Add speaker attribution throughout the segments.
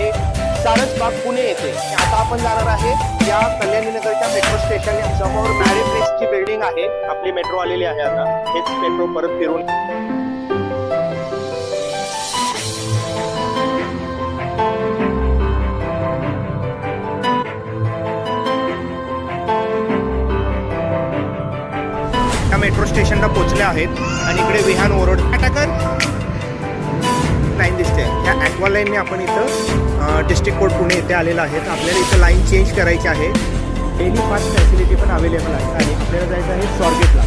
Speaker 1: आहे सारसबाग पुणे येथे. आता आपण जाणार आहे या कल्याणी नगरच्या मेट्रो स्टेशन समोर मॅरिप्लेक्सची बिल्डिंग आहे. आपली मेट्रो आलेली आहे आता. हेच मेट्रो परत फिरून. मेट्रो स्टेशनला पोहोचले आहेत. आणि इकडे विहान ओरड टाकर लाईन दिसते. या ॲक्वा लाईनने आपण इथं डिस्ट्रिक्ट कोर्ट पुणे येथे आलेलं आहेत. आपल्याला इथं लाईन चेंज करायची आहे. डेली फास्ट फॅसिलिटी पण अवेलेबल आहे. आणि आपल्याला जायचं आहे स्वारगेटला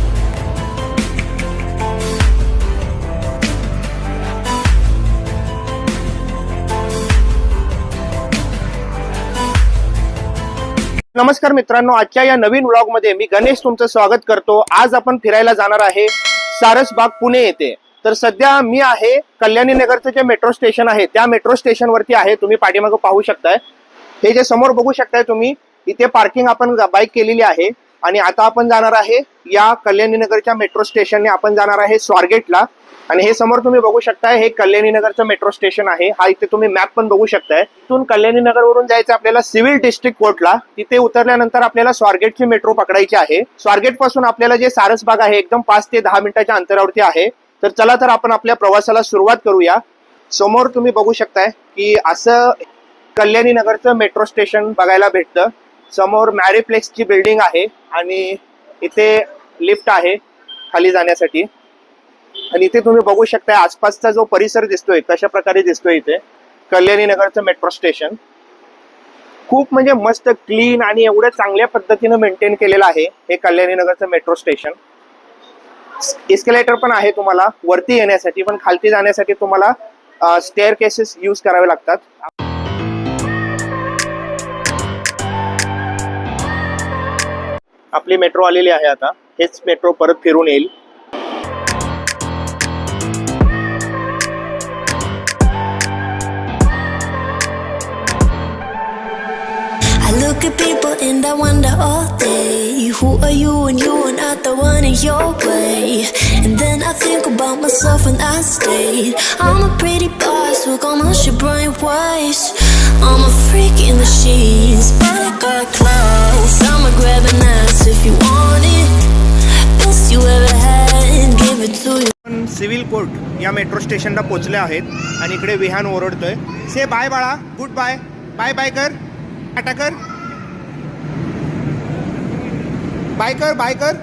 Speaker 1: नमस्कार मित्रांनो आजच्या या नवीन व्लॉगमध्ये मी गणेश तुमचं स्वागत करतो. आज आपण फिरायला जाणार आहे सारसबाग पुणे येथे. तर सध्या मी आहे कल्याणी नगरचं जे मेट्रो स्टेशन आहे त्या मेट्रो स्टेशन वरती आहे. तुम्ही पाठीमागं पाहू शकताय. हे जे समोर बघू शकताय तुम्ही इथे पार्किंग आपण बाईक केलेली आहे. आणि आता आपण जाणार आहे या कल्याणी नगरच्या मेट्रो स्टेशनने आपण जाणार आहे स्वारगेटला. आणि हे समोर तुम्ही बघू शकताय हे कल्याणी नगरचं मेट्रो स्टेशन आहे. हा इथे तुम्ही मॅप पण बघू शकताय. इथून कल्याणी नगर वरून जायचं आपल्याला सिव्हिल डिस्ट्रिक्ट कोर्टला तिथे उतरल्यानंतर आपल्याला स्वारगेटची मेट्रो पकडायची आहे. स्वारगेटपासून आपल्याला जे सारसबाग आहे एकदम पाच ते दहा मिनिटाच्या अंतरावरती आहे. तर चला तर आपण आपल्या प्रवासाला सुरुवात करूया. समोर तुम्ही बघू शकताय की असं कल्याणी नगरचं मेट्रो स्टेशन बघायला भेटतं. समोर मॅरिप्लेक्सची बिल्डिंग आहे आणि इथे लिफ्ट आहे खाली जाण्यासाठी. आणि इथे तुम्ही बघू शकता आसपासचा जो परिसर दिसतोय कशा प्रकारे दिसतोय इथे कल्याणी नगरचं मेट्रो स्टेशन खूप म्हणजे मस्त क्लीन आणि एवढं चांगल्या पद्धतीनं मेंटेन केलेलं आहे हे कल्याणी नगरचं मेट्रो स्टेशन एस्केलेटर पण आहे तुम्हाला वरती येण्यासाठी पण खालती जाण्यासाठी तुम्हाला स्टेअर केसेस यूज करावे लागतात. आपली मेट्रो आलेली आहे आता. हेच मेट्रो परत फिरून येईल.
Speaker 2: Look at people and I wonder all day. Who are you and you and I the one in your way And then I think about myself and I stay I'm a pretty boss, look on my shit bright ways I'm a freak in the sheets, but I got class I'ma grab an ass if you want it Best you ever had, give it to you
Speaker 1: civil court या metro स्टेशनला पोचले आहेत आणि इकडे विहान ओरडतोय say bye बाळा good bye bye bye कर टाटा कर बाय कर बाय कर.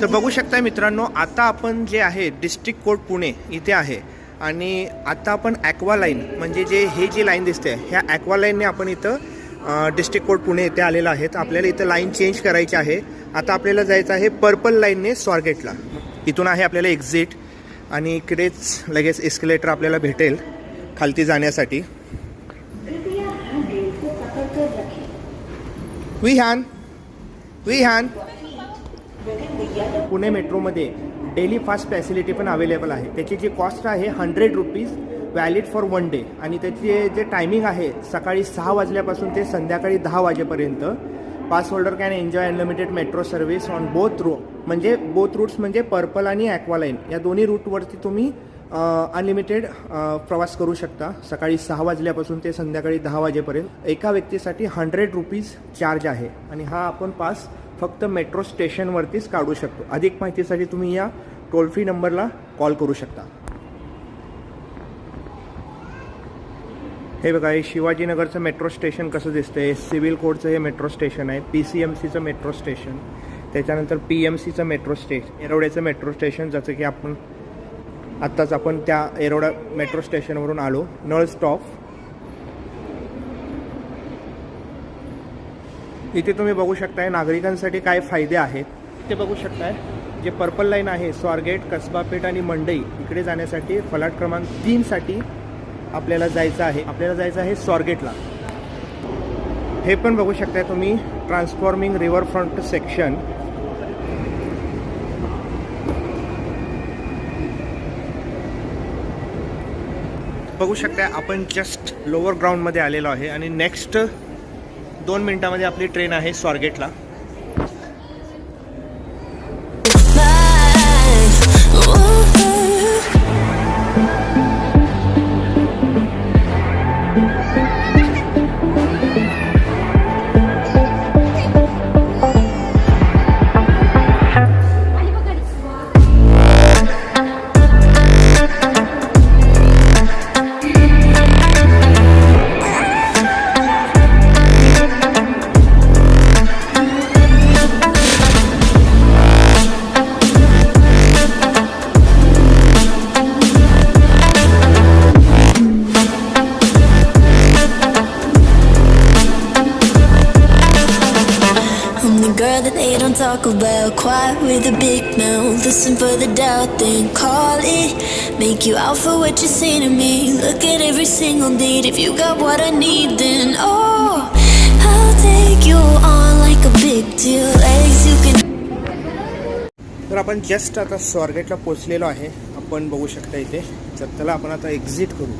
Speaker 1: तर बघू शकताय मित्रांनो आता आपण जे आहे डिस्ट्रिक्ट कोर्ट पुणे इथे आहे. आणि आता आपण ॲक्वा लाईन म्हणजे जे हे जी लाईन दिसते ह्या ॲक्वा लाईनने आपण इथं डिस्ट्रिक्ट कोर्ट पुणे इथे आलेलं आहेत. आपल्याला इथं लाईन चेंज करायची आहे. आता आपल्याला जायचं आहे पर्पल लाईनने स्वारगेटला. इथून आहे आपल्याला एक्झिट आणि इकडेच लगेच एस्केलेटर आपल्याला भेटेल खालती जाण्यासाठी. विहान विहान पुणे मेट्रोमध्ये डेली फास्ट फॅसिलिटी पण अवेलेबल आहे. त्याची जी कॉस्ट आहे hundred rupees valid for one day आणि त्याचे जे टायमिंग आहे सकाळी सहा वाजल्यापासून ते संध्याकाळी दहा वाजेपर्यंत pass holder can enjoy unlimited metro service on both row म्हणजे बोथ रूट्स म्हणजे पर्पल आणि ॲक्वालाईन या दोन्ही रूटवरती तुम्ही अनलिमिटेड प्रवास करू शकता. सकाळी सहा वाजल्यापासून ते संध्याकाळी दहा वाजेपर्यंत. एका व्यक्तीसाठी हंड्रेड रुपीज चार्ज आहे. आणि हा आपण पास फक्त मेट्रो स्टेशनवरतीच काढू शकतो. अधिक माहितीसाठी तुम्ही या टोल फ्री नंबरला कॉल करू शकता. हे बघा हे शिवाजीनगरचं मेट्रो स्टेशन कसं दिसतंय? सिव्हिल कोडचं हे मेट्रो स्टेशन आहे. पी सी एम सीचं मेट्रो स्टेशन त्याच्यानंतर पी एम सीचं मेट्रो स्टेशन एरोड्याचं मेट्रो स्टेशन जसं की आपण आत्ताच आपण त्या एरोडा मेट्रो स्टेशनवरून आलो. नळ स्टॉप इथे तुम्ही बघू शकताय नागरिकांसाठी काय फायदे आहेत. ते बघू शकताय. जे पर्पल लाईन आहे स्वारगेट कसबापेठ आणि मंडई इकडे जाण्यासाठी फलाट क्रमांक तीनसाठी आपल्याला जायचं आहे. आपल्याला जायचं आहे स्वारगेटला. हे पण बघू शकताय तुम्ही ट्रान्सफॉर्मिंग रिव्हरफ्रंट सेक्शन बघू शकता आपण जस्ट लोअर ग्राउंडमध्ये आलेलो आहे आणि नेक्स्ट दोन मिनिटामध्ये आपली ट्रेन आहे स्वारगेटला.
Speaker 2: The girl that they don't talk about. quiet with a big mouth. Listen for the doubt, then call it. Make you out for what you say to me. Look at every single date. If you got what I need, then oh, I'll take you on like a big deal. Legs you can.
Speaker 1: तर आपण just आता स्वारगेटला पोचलेलो आहे आपण बघू शकता इथे तर त्याला आपण आता एक्झिट करू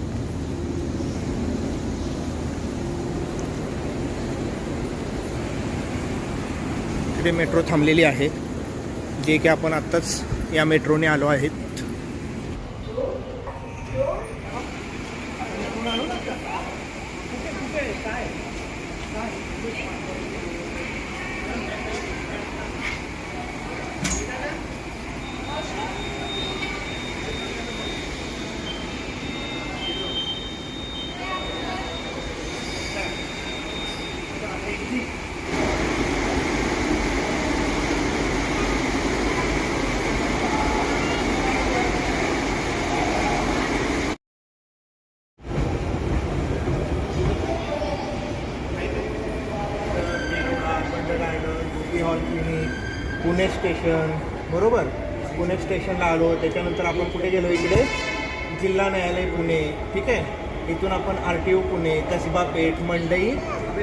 Speaker 1: इकडे मेट्रो थांबलेली आहे जे की आपण आत्ताच या मेट्रोने आलो आहेत. हॉल क्लिनिक पुणे स्टेशन बरोबर? पुणे स्टेशनला आलो. त्याच्यानंतर आपण कुठे गेलो इकडे? जिल्हा न्यायालय पुणे. ठीक आहे? इथून आपण R T O Pune Kasba Peth Mandai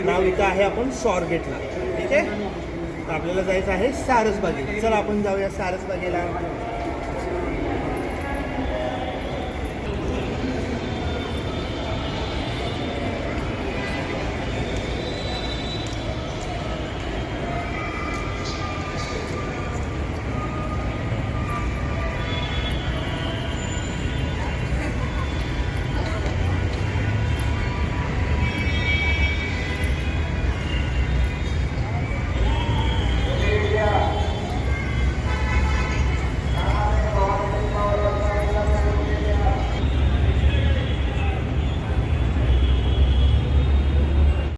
Speaker 1: नाव इथं आहे आपण सॉरगेटला. ठीक आहे? तर आपल्याला जायचं आहे सारसबागे चला आपण जाऊया सारसबागेला.